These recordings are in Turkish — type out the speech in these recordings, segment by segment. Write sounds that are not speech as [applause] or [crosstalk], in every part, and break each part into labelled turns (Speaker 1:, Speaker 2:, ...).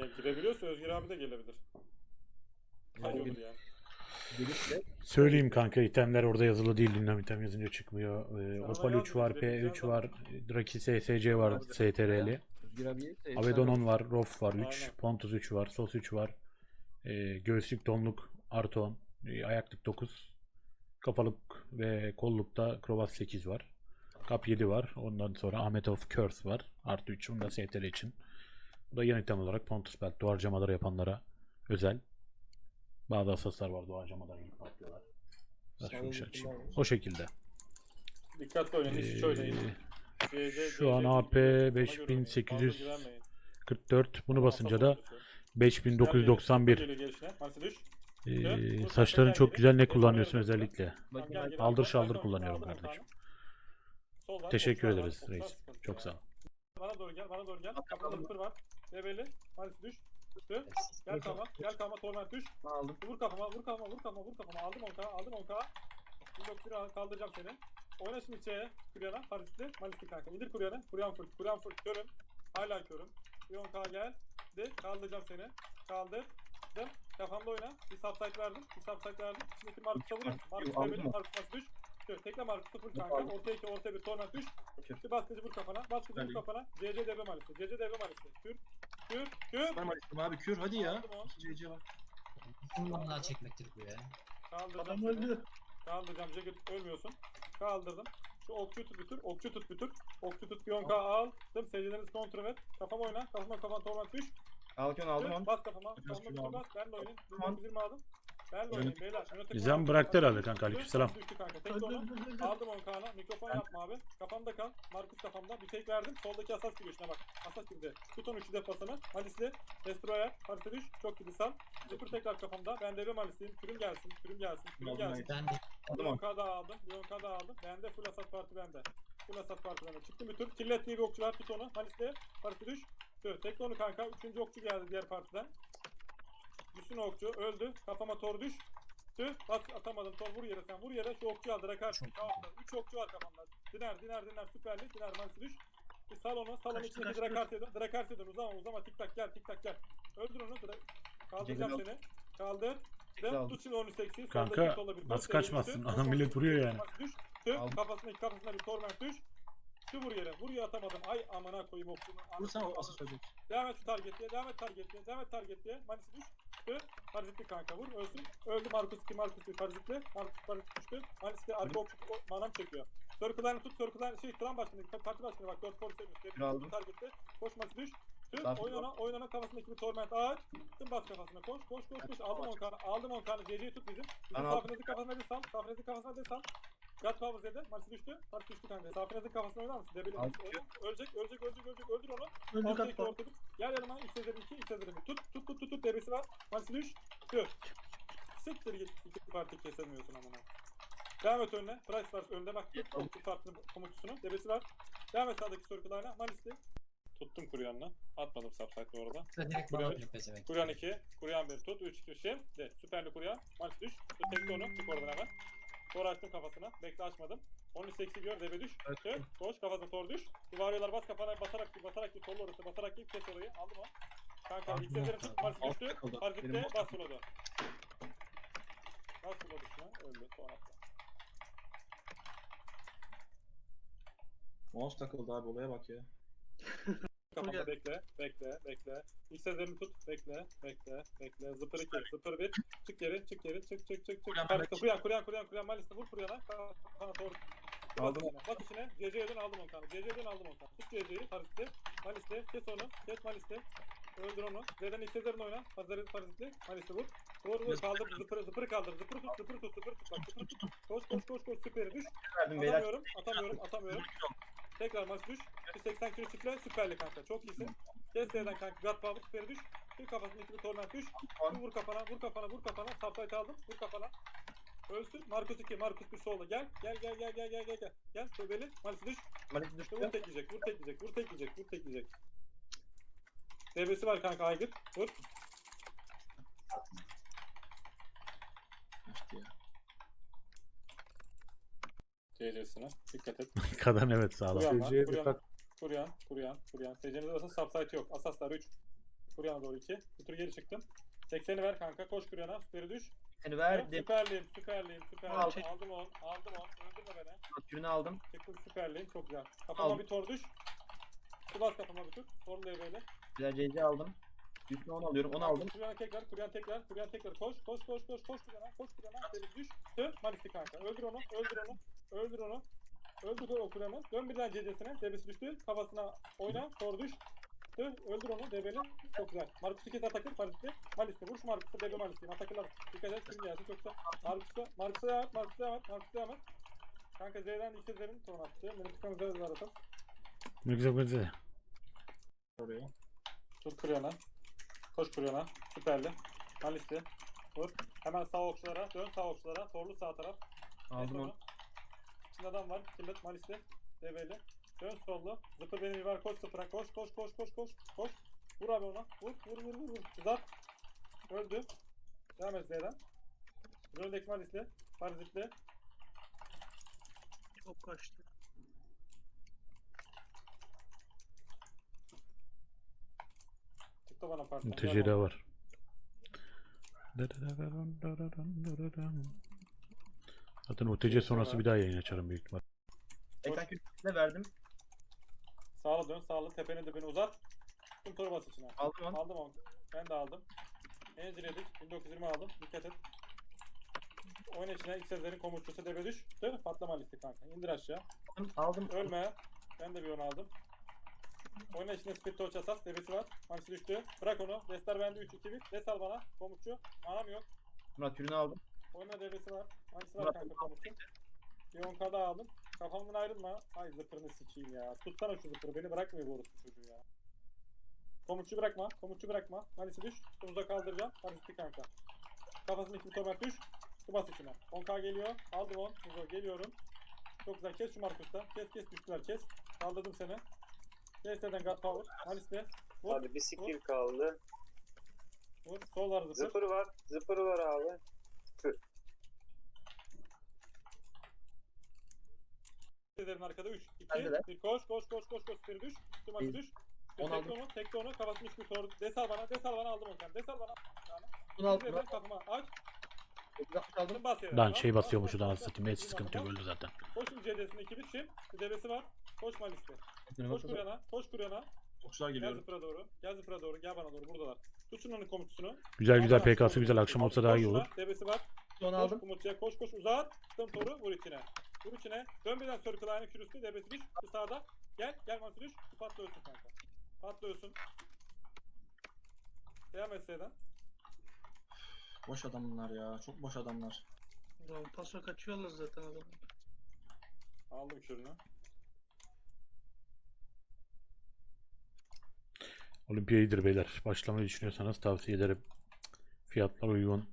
Speaker 1: Ya girebiliyorsa Özgür abi de gelebilir. Hayır olur ya.
Speaker 2: Gelirse
Speaker 3: Söyleyeyim kanka itemler orada yazılı değil. Dinam item yazınca çıkmıyor. Ee,
Speaker 1: Sana
Speaker 3: Opal 3 var,
Speaker 1: yazmıyor,
Speaker 3: P3 var, Draki SSC var, STR'li.
Speaker 2: Özgür abiye de
Speaker 3: Avedon var, Rof var 3,
Speaker 1: Aynen.
Speaker 3: Pontus 3 var, Sos 3 var. Ee, göğüslük, donluk, artı 10, ee, ayaklık 9, kafalık ve kollukta Krovas 8 var. Kap 7 var. Ondan sonra Ahmet of Curse var. Artı 3. Bunu da STR için. Bu da yan item olarak Pontus Belt. Duvar camaları yapanlara özel. Bazı asaslar var duvar camaları gibi patlıyorlar. Şunu şey açayım. O şekilde.
Speaker 1: Dikkatli oynayın. Hiç oynayın.
Speaker 3: Ee, şu an AP
Speaker 1: ona göre oynayın.
Speaker 3: 5844
Speaker 1: Fazla güvenmeyin.
Speaker 3: bunu basınca da
Speaker 1: Asas
Speaker 3: 5991.
Speaker 1: Geliyor gelişine. Marsi düş.
Speaker 3: Ee, saçların çok güzel ne kullanıyorsun özellikle? Aldır şaldır kullanıyorum kardeşim. Teşekkür ederiz reis. Çok sağ ol.
Speaker 1: Bana doğru gel, bana doğru gel. Kapıda var. Debeli. Marsi düş. Düştü. Gel
Speaker 2: Yok,
Speaker 1: kama, gel kama, torment düş.
Speaker 2: aldım.
Speaker 1: Vur kafama, vur kafama, vur kafama, vur kafama. Aldım onka, aldım onka. Şimdi bir an kaldıracağım seni. Oyna şimdi içeye, kuryana, parisli, malisli kanka. İndir kuryanı, kuryan full, kuryan full, körüm. Hala körüm. Bir onka gel. De, kaldıracağım seni. Kaldır. Dım. Kafamda oyna. Bir subside verdim, bir subside verdim. Şimdiki Markus'a vurun.
Speaker 2: Mı?
Speaker 1: Markus nasıl düş. Şöyle tekle Markus'u full kanka.
Speaker 2: Aldım.
Speaker 1: Ortaya iki, ortaya bir torment düş. Bir baskıcı vur kafana, baskıcı vur kafana. CC DB malisli, CC DB malisli. Kür, kür, kür.
Speaker 2: Ben Malis'tim abi kür hadi ya. 2 CC var.
Speaker 4: Bundan çekmektir bu ya.
Speaker 1: Kaldıracağım
Speaker 2: Adam öldü.
Speaker 1: Kaldıracağım Jacket ölmüyorsun. Kaldırdım. Şu okçu tut bir tür. Okçu tut bir tür. Okçu tut bir 10k aldım. Secdelerinizi kontrol et. Kafama oyna. Kafama kafan torment düş.
Speaker 2: Alkön aldım onu.
Speaker 1: Bas kafama. Kafama
Speaker 2: aldım.
Speaker 1: bas. Ben de oynayayım.
Speaker 2: Tamam.
Speaker 1: 1920 aldım. Ben de oynayayım beyler.
Speaker 3: Bizden
Speaker 1: var.
Speaker 3: bıraktı herhalde kanka, aleykümselam.
Speaker 1: Düştü kanka. Tek onu. Aldım 10k'na. Mikrofon yapma abi. Kafamda kal. Markus kafamda. Bir tek verdim. Soldaki asas giriyor şuna bak. Asas girdi. Tut onu şu defasını. Malisli. Destroyer. Paris'e düş. Çok gidi sal. Zıpır tekrar kafamda. Ben de bir Malisliyim. Kürüm gelsin. Kürüm gelsin. Kürüm gelsin.
Speaker 4: Ben de
Speaker 1: Bir
Speaker 2: Aldım onu.
Speaker 1: 10k daha aldım. Bir 10k daha aldım. Bende full asat parti bende. Full asat parti bende. Çıktı bir tur. Killet diye bir okçu var. Tut onu. Malisli. Parti düş. Şöyle tekle onu kanka. Üçüncü okçu geldi diğer partiden. Düşsün o okçu. Öldü. Kafama tor düş. Tüh. Bak atamadım. Tor vur yere sen. Vur yere. Şu okçu aldı.
Speaker 4: Çok
Speaker 1: Tamam. Üç okçu var kafamda. Diner diner diner. Süperli. Diner Malisi düş. Bir sal onu. Salon
Speaker 2: Kaçtı,
Speaker 1: içindeki. Drakarsi'ye dön. Uzama uzama. Tik tak gel. Tik tak gel. Öldür onu. Dra- Kaldıracağım seni. Kaldır.
Speaker 2: Aldım.
Speaker 1: Tut şimdi onu seksi.
Speaker 3: Kanka, nasıl kaçmazsın?
Speaker 1: düştü.
Speaker 3: Adam
Speaker 1: Dön,
Speaker 3: millet vuruyor yani.
Speaker 1: Düş. Kafasına kafasına bir torment düş. Şu vur yere. Vur ya atamadım. Ay amına koyayım okçunu.
Speaker 2: Vursan o asıl söyleyecek.
Speaker 1: Devam et şu targetliye. Devam et targetliye. Devam et targetliye. Manisi düş. Düştü. Parazitli kanka vur. Ölsün. Öldü Markus 2 Markus 1 parazitli. Markus parazit düştü. Manisi arka okçu o- manam çekiyor. Circle'larını tut. Circle'larını şey Tran başkanı. Parti başkanı bak 4 kor seviyor.
Speaker 2: Aldım.
Speaker 1: Targetli. Koş Manisi düş. Tüm oynana oynana kafasındaki bir torment ağaç. Tüm bas kafasına koş koş koş koş. Aldım 10 kanı. Aldım 10 kanı. CC'yi tut bizim. Bizim safınızı kafasına bir sal. Safınızı kafasına bir sal. God Power Z'de. Marisi düştü. Marisi düştü kanka. Safınızın kafasına oynar mısın? Debeli.
Speaker 2: Aldım.
Speaker 1: Ölecek ölecek ölecek ölecek. Öldür onu.
Speaker 2: Öldü
Speaker 1: Ortaya
Speaker 2: kat
Speaker 1: iki bir. Gel yanıma. Ezerim 2. X ezerim 1. Tut tut tut tut tut. Debesi var. Manisi düş. Gör. Siktir git. İki parti kesemiyorsun amına. Devam et önüne. Price var önde bak. Tut farklı komutusunu. Debesi var. Devam et sağdaki circle'larına. Malisli. Tuttum kuryanını. Atmadım subsite'le orada.
Speaker 4: direkt
Speaker 1: Buraya-
Speaker 4: bana atıyor pezevenk.
Speaker 1: Kuryan 2. Kuryan 1. Tut 3 2 şey. De. Süperli kuryan. Malis düş. Tut tekli onu. Çık oradan hemen. Tor açtım kafasına. Bekle açmadım. Onu seksi gör. Debe düş.
Speaker 2: Evet.
Speaker 1: Çık. Koş kafasına tor düş. Duvarıyorlar bas kafana basarak bir basarak bir torlu orası. Basarak bir kes orayı. Aldım o. Kanka
Speaker 4: o.
Speaker 1: tut.
Speaker 2: Alt
Speaker 1: düştü.
Speaker 2: Benim alt
Speaker 1: bas solodu. Bas solodu şuna. Öldü. Son hafta.
Speaker 2: Mouse takıldı abi olaya bak ya. [laughs]
Speaker 1: Kafamda bekle, bekle, bekle. İlk sezlerini tut, bekle, bekle, bekle. Zıpır 2, zıpır 1. Çık geri, çık geri, çık çık çık çık.
Speaker 2: Kuryan,
Speaker 1: Karşıda
Speaker 2: Mehmet.
Speaker 1: kuruyan, kuruyan, kuruyan, kuruyan. Malis'te vur kuryana. Kana doğru.
Speaker 2: Aldım.
Speaker 1: Bas içine. CC'den aldım onu kanka. CC'den aldım onu kanka. Tut CC'yi, Paris'te. Malis'te, kes onu, kes Malis'te. Öldür onu. Z'den ilk sezlerini oyna. Pazarı Paris'te. Malis'te vur. Vur vur kaldır, zıpırı, zıpırı kaldır. Zıpırı tut, zıpırı tut, zıpırı tut. Bak zıpırı tut. Koş koş koş koş, süperi düş. Atamıyorum, atamıyorum, atamıyorum. Tekrar maç düş. Bir 80 kilo çiftle süperli kanka. Çok iyisin. Kes Z'den kanka. God Power süperi düş. Bir kafasına iki bir torment düş. Bir vur kafana, vur kafana, vur kafana. Subside aldım. Vur kafana. Ölsün. Markus 2, Markus 1 solda. Gel. Gel gel gel gel gel gel gel. Gel Tövbeli. Malis düş.
Speaker 2: Malik
Speaker 1: İşte
Speaker 2: düştü.
Speaker 1: vur tek yiyecek, vur tek yiyecek, vur tek yiyecek, vur tek yiyecek. DB'si var kanka Aygıt. Vur.
Speaker 2: Ya.
Speaker 1: CC'sine. Dikkat et. [laughs]
Speaker 3: Kadın evet sağlam.
Speaker 1: Kuryan var.
Speaker 5: CC'ye
Speaker 1: Kuryan,
Speaker 5: dikkat.
Speaker 1: kuryan, kuryan, kuryan. SC'nize basın subsite yok. Asaslar 3. Kuryana doğru 2. Bir tur geri çıktım. 80'i ver kanka. Koş Kuryana. Süperi düş.
Speaker 2: Seni verdim.
Speaker 1: Süperliyim, süperliyim, süperliyim.
Speaker 2: Al.
Speaker 1: Aldım on, aldım on. Öldürme beni.
Speaker 2: Kürünü aldım.
Speaker 1: Çıktım süperliyim. Çok güzel. Kafama bir tor düş. Bas kafama bir tur. Torlu böyle.
Speaker 2: Güzel CC aldım. Üstüne 10 alıyorum. 10 aldım.
Speaker 1: Kuryana tekrar, Kuryana tekrar, Kuryana tekrar. Koş, koş, koş, koş, koş Kuryana, koş Kuryana. Deniz düş. Dön, Malisti kanka. Öldür onu, öldür onu. Öldür onu. Öldür o Kuryan'ı. Dön birden CC'sine. Debesi düştü. Kafasına oyna. Tor düş. Dön, öldür onu. Debeli. Çok güzel. Markus'u kes atakır. Malisti. Malisti. Vur şu Markus'u. Debe Malisti. Atakırlar. Dikkat et. Şimdi gelsin. Çok güzel. Markus'u. Markus'u devam et. Markus'u devam et. Markus'u devam et. Kanka Z'den iki Z'lerin son attı. Benim tıkanı Z'de var atas.
Speaker 3: Ne güzel güzel.
Speaker 2: Oraya.
Speaker 1: Tut Kuryana. Koş Kuryana. Süperli. Malisti. Vur. Hemen sağ okçulara. Dön sağ okçulara. Torlu sağ taraf.
Speaker 2: Aldım onu.
Speaker 1: İçinde adam var. Killet Malis'te. Develi. Dön sollu. Zıpır benim var. Koş sıfıra. Koş koş koş koş koş. Koş. Vur abi ona. Vur vur vur vur. vur. Uzat. Öldü. Devam et Z'den. Zöldeki Malis'le. Parazit'le.
Speaker 5: Çok kaçtı.
Speaker 1: Çıktı bana.
Speaker 3: TC
Speaker 1: Gel
Speaker 3: var. Zaten OTC sonrası bir daha yayın açarım büyük ihtimal.
Speaker 2: Ekran kürünü verdim.
Speaker 1: Sağla dön. Sağla. Tepenin dibini uzat. Tüm toru bas içine.
Speaker 2: Aldım onu.
Speaker 1: Aldım onu. Ben de aldım. Enzir yedik. 1920 aldım. Dikkat et. Oyun içine ilk sezlerin komutçusu debe düş. Dön. Patlama listi kanka. İndir aşağı.
Speaker 2: Aldım. Aldım.
Speaker 1: Ölme. Ben de bir onu aldım. Oyun içinde speed touch asas. Debesi var. Manisi düştü. Bırak onu. Destar bende 3 2 1. Des al bana. Komutçu. Manam yok.
Speaker 2: Murat kürünü aldım.
Speaker 1: Oyuna debesi var. Manisi var kanka komutçu. Bir 10k daha aldım. Kafamdan ayrılma. Ay zıpırını sikeyim ya. Tutsana şu zıpırı. Beni bırakmıyor bu orospu çocuğu ya. Komutçu bırakma. Komutçu bırakma. Manisi düş. Uza kaldıracağım. Manisi kanka. Kafasındaki bir tomat düş. Su bas içine. 10k geliyor. Aldım 10. Uza geliyorum. Çok güzel. Kes şu Markus'ta. Kes kes düştüler kes. Kaldırdım seni. Keseden God Power. Malis'te. Vur.
Speaker 6: Hadi bir skill kaldı.
Speaker 1: Vur. Sol var zıpır.
Speaker 6: Zıpır var. Zıpır var abi.
Speaker 1: Ederim arkada 3, 2,
Speaker 2: Bende de.
Speaker 1: 1 koş koş koş koş koş geri düş. Tüm
Speaker 2: Bir.
Speaker 1: düş.
Speaker 2: On
Speaker 1: Tek
Speaker 2: aldım.
Speaker 1: onu, tek onu, kafasını üç bir sor. Desal bana, desal bana aldım onu sen. Desal bana.
Speaker 2: Bunu aldım. Murat.
Speaker 1: kafama aç.
Speaker 2: 960 aldım.
Speaker 1: Bas yere.
Speaker 3: Lan şey basıyormuş
Speaker 1: tamam,
Speaker 3: satayım. Hiç sıkıntı yok öldü zaten.
Speaker 1: Koşun CD'sine 2 bir çim. Bir debesi var. Koş Malis'te. Koş. Kuryana, koş Kuryana.
Speaker 2: Okçular
Speaker 1: Gel zıpıra doğru. Gel zıpıra doğru. Gel bana doğru. Buradalar. Tutun onun komutusunu.
Speaker 3: Güzel güzel PK'sı güzel. Akşam olsa daha iyi olur.
Speaker 1: Debesi var.
Speaker 2: Onu
Speaker 1: Koş
Speaker 2: aldım.
Speaker 1: Kumutçu'ya koş koş uzat. Tüm toru vur içine. Vur içine. Dön birden circle aynı kürüstü. Debesi düş. Bir sağda. Gel. Gel Mansu düş. Ölsün kanka. Patla ölsün. Devam et Seydan.
Speaker 2: Boş adam bunlar ya. Çok boş adamlar.
Speaker 5: Ulan paso kaçıyorlar zaten adam.
Speaker 1: Aldım kürünü.
Speaker 3: Olimpiya iyidir beyler. Başlamayı düşünüyorsanız tavsiye ederim. Fiyatlar uygun.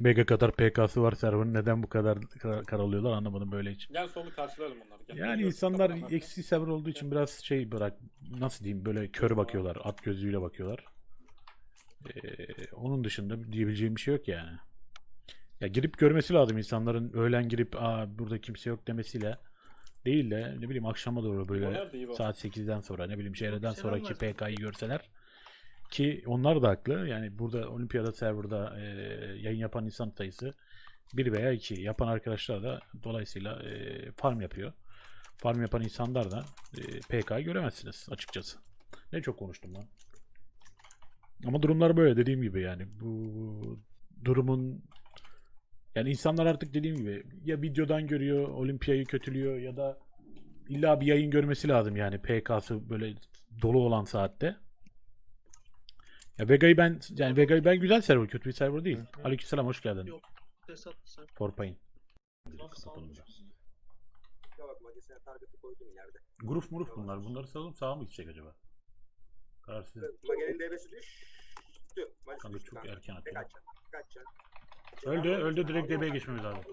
Speaker 3: Mega kadar PK'sı var server'ın. Neden bu kadar kar- karalıyorlar anlamadım böyle hiç.
Speaker 1: Gel solu karşılayalım onları. Gel.
Speaker 3: Yani
Speaker 1: Gel,
Speaker 3: insanlar eksi server olduğu için biraz şey bırak nasıl diyeyim böyle kör bakıyorlar. At gözüyle bakıyorlar. Ee, onun dışında diyebileceğim bir şey yok yani. Ya girip görmesi lazım insanların öğlen girip Aa, burada kimse yok demesiyle değil de ne bileyim akşama doğru böyle saat 8'den sonra ne bileyim şeylerden
Speaker 5: Selam
Speaker 3: sonraki. PK'yı görseler ki onlar da haklı. Yani burada olimpiyada serverda e, yayın yapan insan sayısı bir veya iki. Yapan arkadaşlar da dolayısıyla e, farm yapıyor. Farm yapan insanlar da e, PK'yı göremezsiniz açıkçası. Ne çok konuştum lan. Ama durumlar böyle dediğim gibi yani bu durumun yani insanlar artık dediğim gibi ya videodan görüyor, olimpiyayı kötülüyor ya da illa bir yayın görmesi lazım yani PK'sı böyle dolu olan saatte. Ya Vega'yı ben yani Vega'yı ben güzel server, kötü bir server değil. Aleykümselam hoş geldin.
Speaker 5: Yok. Desat sen.
Speaker 3: Forpayın. Grup muruf bunlar. Bunları salalım sağa mı gidecek acaba? Kararsız.
Speaker 6: Magenin devesi düştü.
Speaker 3: Kanka çok erken?
Speaker 6: Kaçacaksın.
Speaker 3: Öldü, öldü. Direkt DB'ye geçmemiz lazım.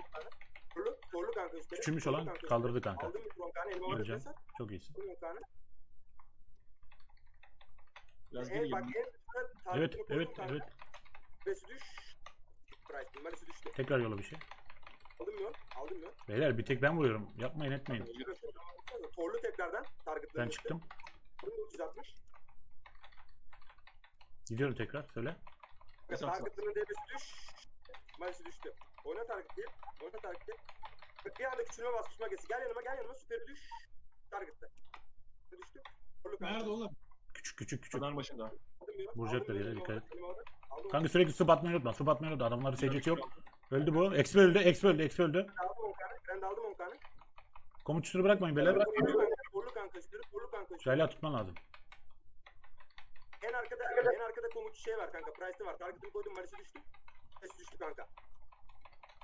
Speaker 3: Küçülmüş olan kaldırdı kanka.
Speaker 6: Aldım desat.
Speaker 3: Çok iyisin.
Speaker 2: Biraz geri
Speaker 6: bak üstüne
Speaker 3: Evet, evet,
Speaker 6: kanka.
Speaker 3: evet.
Speaker 6: Devesi düş. Price Malisi düştü.
Speaker 3: Tekrar yola bir şey.
Speaker 6: Aldım mı? Aldım mı?
Speaker 3: Beyler bir tek ben vuruyorum. Yapmayın etmeyin.
Speaker 6: Torlu tekrardan. Target'ları
Speaker 3: Ben çıktım.
Speaker 6: Bunu 360.
Speaker 3: Gidiyorum tekrar. Söyle.
Speaker 2: Esat sat.
Speaker 6: Target'ının devresi düş. Malisi düştü. Oyna target değil. Oyna target değil. Bak Bir anda küçülme basmış magesi. Gel yanıma gel yanıma süperi düş. Target'te. Düştü. Kanka.
Speaker 7: Nerede oğlum?
Speaker 3: Küçük küçük küçük.
Speaker 2: Fener başında.
Speaker 3: Vuracaklar yere, dikkat et. Kanka sürekli su batmayı unutma. Su batmayı unutma. Adamların secdesi yok. Öldü bu. Exp öldü. Exp öldü. Exp öldü.
Speaker 6: Ben de aldım on kanı.
Speaker 3: Komut üstünü bırakmayın beyler.
Speaker 6: Korlu kanka. Üstünü. Korlu kanka üstünü.
Speaker 3: Şöyle tutman lazım.
Speaker 6: En arkada en arkada komutçu şey var kanka. Price'ı var. Target'ını koydum. Malisi düştü. Ses düştü kanka.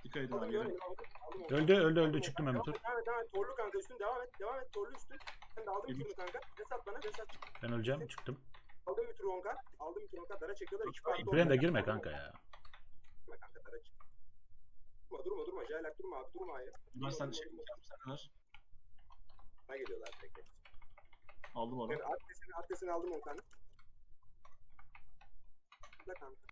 Speaker 2: Dikkat edin abi.
Speaker 6: bir
Speaker 2: yere.
Speaker 6: aldım, aldım, aldım on
Speaker 3: Öldü öldü öldü.
Speaker 6: on
Speaker 3: Çıktım Dur.
Speaker 6: Devam et devam et. Torlu kanka üstün devam et. Devam et. Torlu üstün. Ben de aldım turunu kanka. Resat bana. Resat.
Speaker 3: Ben öleceğim. Çıktım.
Speaker 6: Aldım bir tur 10k. Aldım bir tur 10k. Dara çekiyorlar. İki parti
Speaker 3: Brenda
Speaker 6: olacak.
Speaker 3: girme kanka ya.
Speaker 6: Girme kanka dara çek. Durma durma durma. Jaylak durma abi. Durma abi.
Speaker 2: Ben sen şey.
Speaker 6: Ne geliyorlar tek.
Speaker 2: Aldım onu.
Speaker 6: Ben adresini, adresini aldım 10 tane. Da kanka.